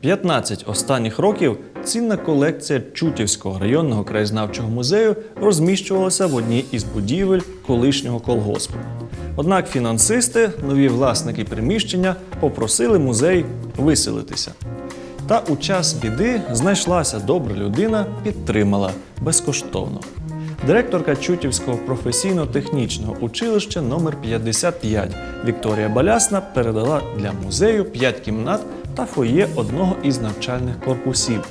15 останніх років цінна колекція Чутівського районного краєзнавчого музею розміщувалася в одній із будівель колишнього колгоспу. Однак фінансисти, нові власники приміщення, попросили музей виселитися. Та у час біди знайшлася добра людина, підтримала безкоштовно. Директорка Чутівського професійно-технічного училища номер 55 Вікторія Балясна передала для музею 5 кімнат та фоє одного із навчальних корпусів.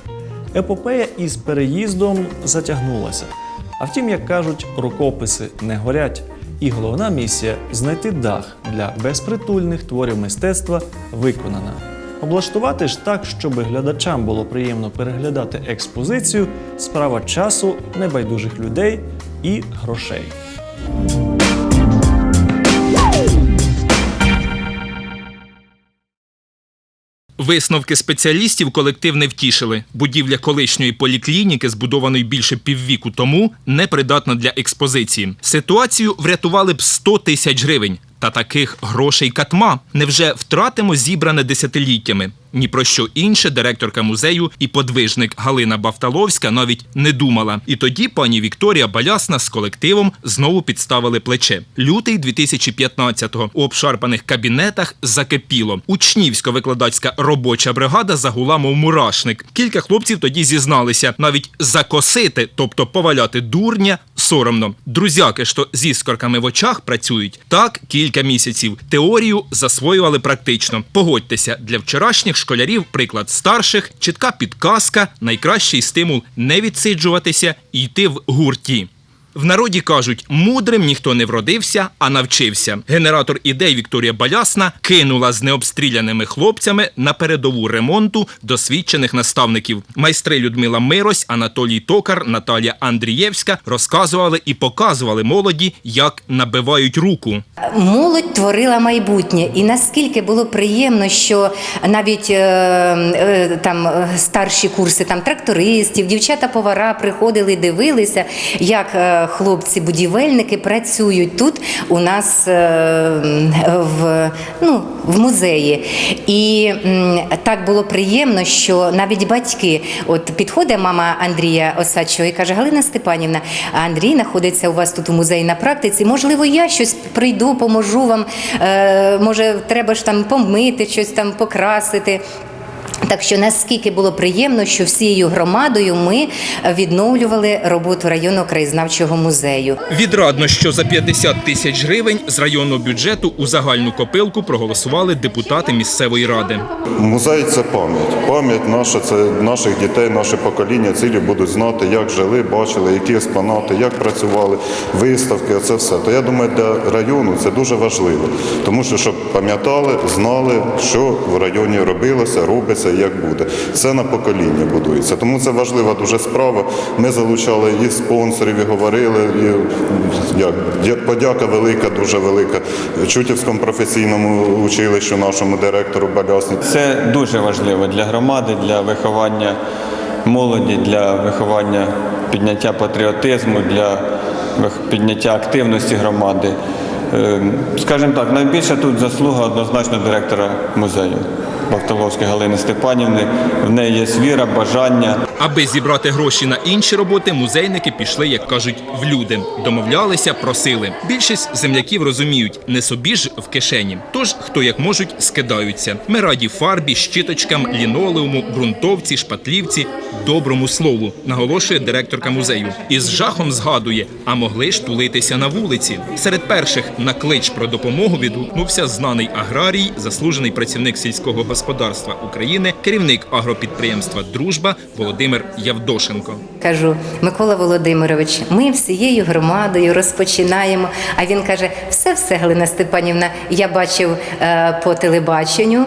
Епопея із переїздом затягнулася. А втім, як кажуть, рукописи не горять. І головна місія знайти дах для безпритульних творів мистецтва виконана. Облаштувати ж так, щоб глядачам було приємно переглядати експозицію, справа часу, небайдужих людей і грошей. Висновки спеціалістів колектив не втішили. Будівля колишньої поліклініки, збудованої більше піввіку тому, не придатна для експозиції. Ситуацію врятували б 100 тисяч гривень. Та таких грошей катма. Невже втратимо зібране десятиліттями? Ні про що інше директорка музею і подвижник Галина Бавталовська навіть не думала. І тоді пані Вікторія Балясна з колективом знову підставили плече. Лютий 2015-го у обшарпаних кабінетах закипіло. Учнівсько-викладацька робоча бригада загула, мов мурашник. Кілька хлопців тоді зізналися, навіть закосити, тобто поваляти дурня, соромно. Друзяки, що з іскорками в очах працюють, так кілька місяців. Теорію засвоювали практично. Погодьтеся, для вчорашніх школярів приклад старших, чітка підказка, найкращий стимул не відсиджуватися і йти в гурті. В народі кажуть, мудрим ніхто не вродився, а навчився. Генератор ідей Вікторія Балясна кинула з необстріляними хлопцями на передову ремонту досвідчених наставників. Майстри Людмила Мирось, Анатолій Токар, Наталія Андрієвська розказували і показували молоді, як набивають руку. Молодь творила майбутнє, і наскільки було приємно, що навіть е, е, там е, старші курси там трактористів, дівчата-повара приходили, дивилися, як хлопці-будівельники працюють тут у нас е, в, ну, в музеї. І так було приємно, що навіть батьки, от підходить мама Андрія Осадчого і каже: Галина Степанівна, Андрій знаходиться у вас тут у музеї на практиці. Можливо, я щось прийду, поможу вам. Е, може, треба ж там помити, щось там покрасити. Так що наскільки було приємно, що всією громадою ми відновлювали роботу районного краєзнавчого музею. Відрадно, що за 50 тисяч гривень з районного бюджету у загальну копилку проголосували депутати місцевої ради. Музей це пам'ять. Пам'ять наша це наших дітей, наше покоління цілі будуть знати, як жили, бачили, які експонати, як працювали, виставки. Це все. То я думаю, для району це дуже важливо, тому що щоб пам'ятали, знали, що в районі робилося, робиться і як буде. Це на покоління будується. Тому це важлива дуже справа. Ми залучали і спонсорів, і говорили. І, як, подяка велика, дуже велика Чутівському професійному училищу, нашому директору Балясні. Це дуже важливо для громади, для виховання молоді, для виховання підняття патріотизму, для підняття активності громади. Е, Скажімо так, найбільша тут заслуга однозначно директора музею Бахталовської Галини Степанівни. В неї є віра, бажання. Аби зібрати гроші на інші роботи, музейники пішли, як кажуть, в люди. Домовлялися, просили. Більшість земляків розуміють, не собі ж в кишені. Тож, хто як можуть, скидаються. Ми раді фарбі, щіточкам, лінолеуму, ґрунтовці, шпатлівці, доброму слову, наголошує директорка музею. І з жахом згадує, а могли ж тулитися на вулиці. Серед перших на клич про допомогу відгукнувся знаний аграрій, заслужений працівник сільського господарства України, керівник агропідприємства Дружба Володимир Явдошенко. Кажу, Микола Володимирович, ми всією громадою розпочинаємо. А він каже: все, все, Галина Степанівна, я бачив е, по телебаченню.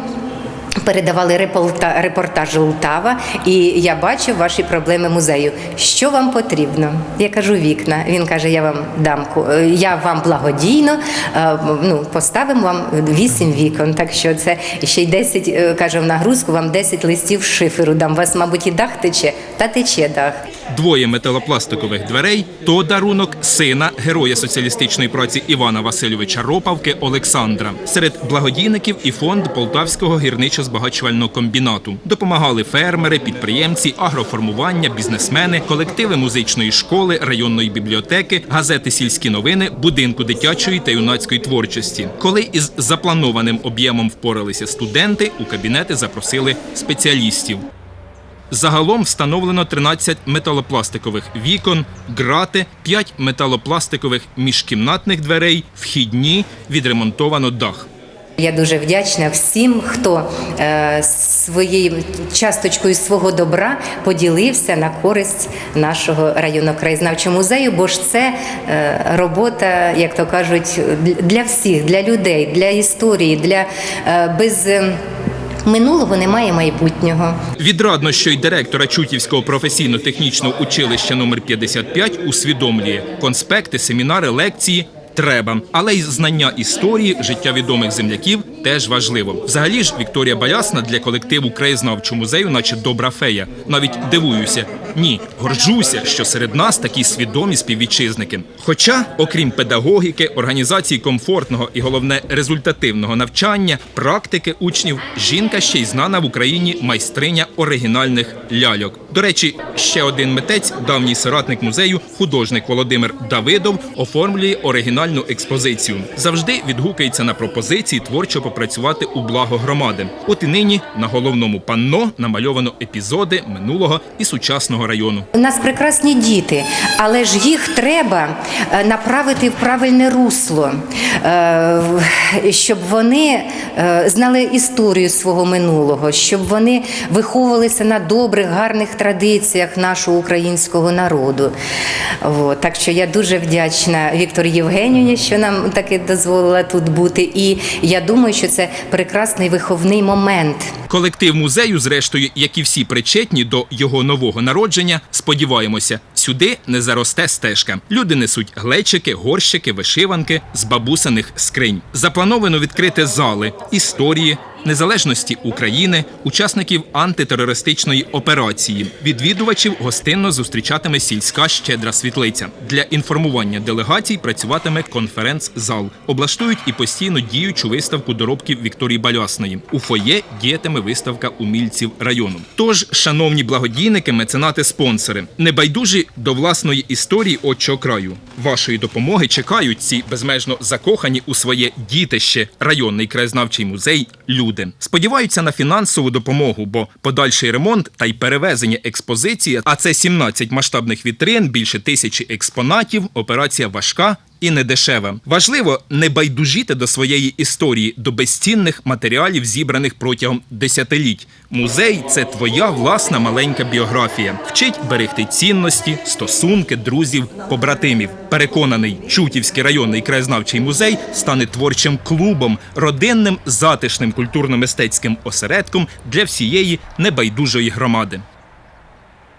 Передавали репорта- репортаж Лтава, і я бачу ваші проблеми музею. Що вам потрібно? Я кажу вікна. Він каже: Я вам дам е, я вам благодійно е, ну, поставимо вам вісім вікон. Так що це ще й 10, е, каже, в нагрузку вам 10 листів шиферу дам. Вас, мабуть, і дах тече, та тече дах. Двоє металопластикових дверей то дарунок сина героя соціалістичної праці Івана Васильовича Ропавки Олександра. Серед благодійників і фонд Полтавського гірничо-збагачувального комбінату допомагали фермери, підприємці, агроформування, бізнесмени, колективи музичної школи, районної бібліотеки, газети Сільські новини, будинку дитячої та юнацької творчості. Коли із запланованим об'ємом впоралися студенти, у кабінети запросили спеціалістів. Загалом встановлено 13 металопластикових вікон, грати, 5 металопластикових міжкімнатних дверей, вхідні, відремонтовано дах. Я дуже вдячна всім, хто е, своєю часточкою свого добра поділився на користь нашого районного краєзнавчого музею, бо ж це е, робота, як то кажуть, для всіх, для людей, для історії, для е, без е, минулого немає майбутнього. Відрадно, що й директора Чутівського професійно-технічного училища номер 55 усвідомлює конспекти, семінари, лекції. Треба, але й знання історії життя відомих земляків теж важливо. Взагалі ж Вікторія Балясна для колективу краєзнавчого музею, наче добра фея. Навіть дивуюся. Ні, горджуся, що серед нас такі свідомі співвітчизники. Хоча, окрім педагогіки, організації комфортного і головне результативного навчання, практики учнів, жінка ще й знана в Україні майстриня оригінальних ляльок. До речі, ще один митець, давній соратник музею, художник Володимир Давидов, оформлює оригінальну експозицію. Завжди відгукається на пропозиції творчо попрацювати у благо громади. От і нині на головному панно намальовано епізоди минулого і сучасного району. У нас прекрасні діти, але ж їх треба е, направити в правильне русло, е, щоб вони е, знали історію свого минулого, щоб вони виховувалися на добрих, гарних традиціях нашого українського народу. Так що я дуже вдячна Вікторі Євгенівні, що нам таки дозволила тут бути. І я думаю, що це прекрасний виховний момент. Колектив музею, зрештою, як і всі причетні до його нового народження, сподіваємося, сюди не заросте стежка. Люди несуть глечики, горщики, вишиванки з бабусиних скринь. Заплановано відкрити зали історії. Незалежності України, учасників антитерористичної операції, відвідувачів гостинно зустрічатиме сільська щедра світлиця. Для інформування делегацій працюватиме конференц-зал. Облаштують і постійно діючу виставку доробків Вікторії Балясної. У фоє діятиме виставка умільців району. Тож, шановні благодійники, меценати, спонсори, небайдужі до власної історії отчого краю. Вашої допомоги чекають ці безмежно закохані у своє дітище районний краєзнавчий музей. Люди сподіваються на фінансову допомогу, бо подальший ремонт та й перевезення експозиції, а це 17 масштабних вітрин, більше тисячі експонатів. Операція важка. І не дешева. Важливо не байдужіти до своєї історії, до безцінних матеріалів, зібраних протягом десятиліть. Музей це твоя власна маленька біографія. Вчить берегти цінності, стосунки, друзів, побратимів. Переконаний, Чутівський районний краєзнавчий музей стане творчим клубом, родинним затишним культурно-мистецьким осередком для всієї небайдужої громади.